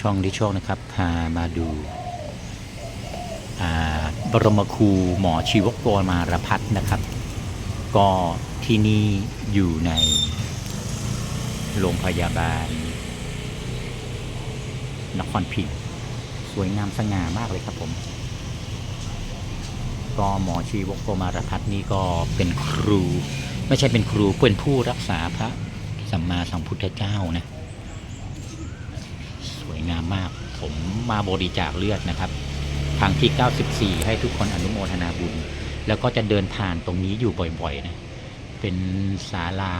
ช่องดิโชคนะครับ พามาดูาบรมครูหมอชีวกโกมารพัฒน์นะครับ ก็ที่นี่อยู่ในโรงพยาบาล นครพิงค์สวยงามสง่ามากเลยครับผม ก็หมอชีวกโกมารพัฒน์นี่ก็เป็นครู ไม่ใช่เป็นครูเป็นผู้รักษาพระสัมมาสัมพุทธเจ้านะ วยงามมาก ผมมาบริจาคเลือดนะครับ ทางที่ 94 ให้ทุกคนอนุโมทนาบุญ แล้วก็จะเดินผ่านตรงนี้อยู่บ่อยๆนะเป็นศาลา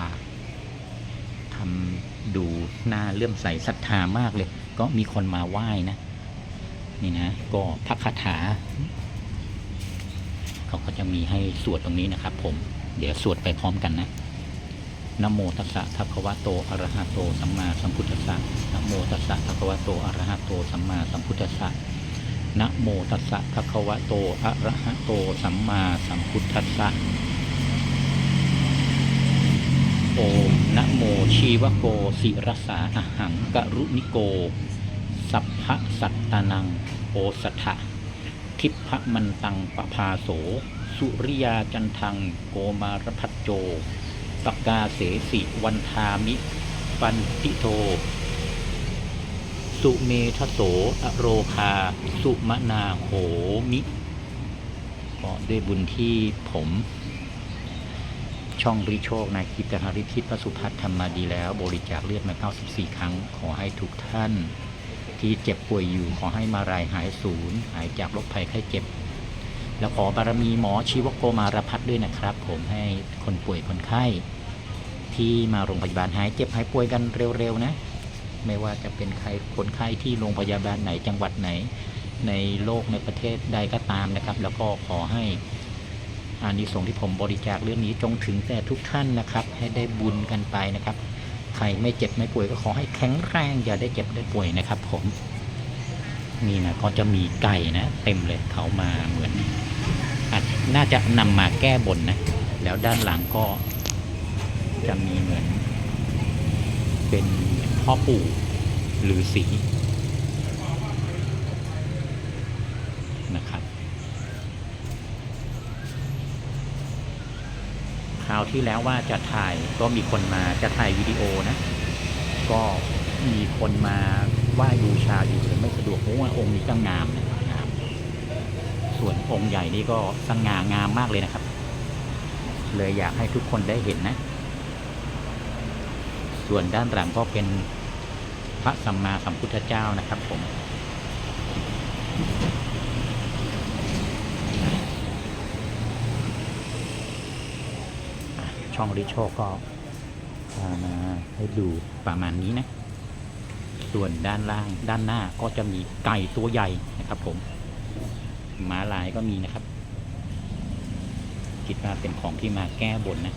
ทำดูหน่าเลื่อมใสศรัทธามากเลย ก็มีคนมาไหว้นะ นี่นะ ก็พักคาถาเขาก็จะมีให้สวดตรงนี้นะครับ ผม เดี๋ยวสวดไปพร้อมกันนะนะโมตัสสะภะคะวะโตอะระหะโต สัมมาสัมพุทธัสสะ โมตัสสะภะคะวะโตอะระหะโตสัมมาสัมพุทธัสสะนะโมตัสสะภะคะวะโตอะระหะโตสัมมาสัมพุทธัสสะโอมนะโมชีวโกศิรสาอหังกรุนิโก สัพพะสัตตานังโอสถะทิพพมันตังปภาโส สุริยาจันทังโกมารพัจโจปกาเสสิวันทามิ ปันติโท สุเมทโสอโรคา สุมนาโหมิก็ด้วยบุญที่ผม ช่องริโชค นายคิดหาริทิตพระสุพัฒน์ทำมาดีแล้ว บริจาคเลือดมา 94 ครั้ง ขอให้ทุกท่าน ที่เจ็บป่วยอยู่ขอให้มารายหายศูนย์ หายจากโรคภัยไข้เจ็บ แล้วขอบารมีหมอชีวโกมารพัฒน์ด้วยนะครับ ผมให้คนป่วยคนไข้ ที่มาโรงพยาบาลหายเจ็บหายป่วยกันเร็วๆนะ ไม่ว่าจะเป็นใครคนไข้ที่โรงพยาบาลไหนจังหวัดไหน ในโลกในประเทศใดก็ตามนะครับ แล้วก็ขอให้อานิสงส์ที่ผมบริจาคเรื่องนี้จงถึงแต่ทุกท่านนะครับ ให้ได้บุญกันไปนะครับ ใครไม่เจ็บไม่ป่วยก็ขอให้แข็งแรงอย่าได้เจ็บได้ป่วยนะครับ ผมนี่นะก็จะมีไก่นะ เต็มเลยเขามาเหมือนน่าจะนำมาแก้บนนะ แล้วด้านหลังก็จะมีเหมือน เป็นพ่อปู่หรือสีนะครับคราวที่แล้วว่าจะถ่ายก็มีคนมาจะถ่ายวิดีโอนะ ก็มีคนมาไหว้บูชาอยู่แต่ไม่สะดวกเพราะว่าองค์นี้ก็งามนะงาม ส่วนองค์ใหญ่นี่ก็สง่างามมากเลยนะครับ เลยอยากให้ทุกคนได้เห็นนะ ส่วนด้านหลังก็เป็นพระสัมมาสัมพุทธเจ้านะครับ ผมช่องริโชคก็พามาให้ดูประมาณนี้นะ ส่วนด้านล่างด้านหน้าก็จะมีไก่ตัวใหญ่นะครับ ผมม้าลายก็มีนะครับ คิดว่าเป็นของที่มาแก้บนนะ